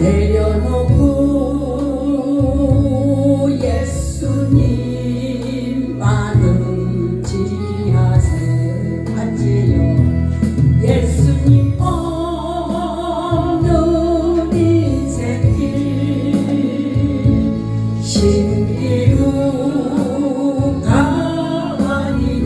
내려놓고 예수님만 음지하세 하지요. 예수님 없는 인생길 신기루 가만히던가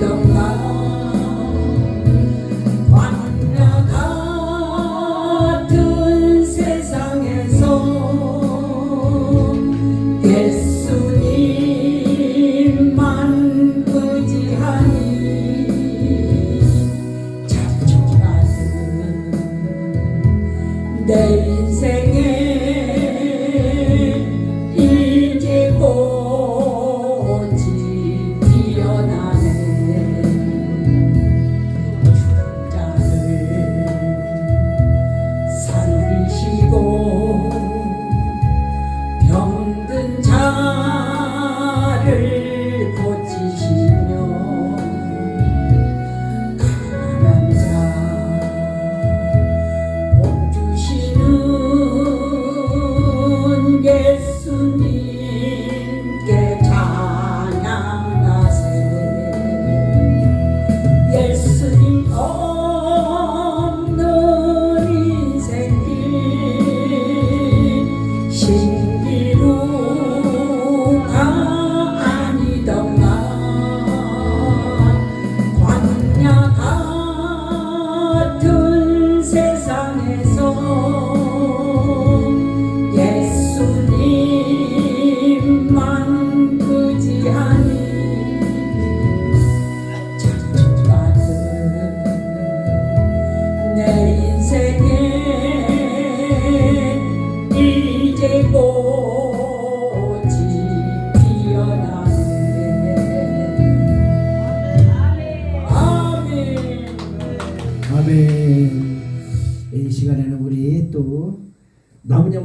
아멘. 이 시간에는 우리 또 남은 영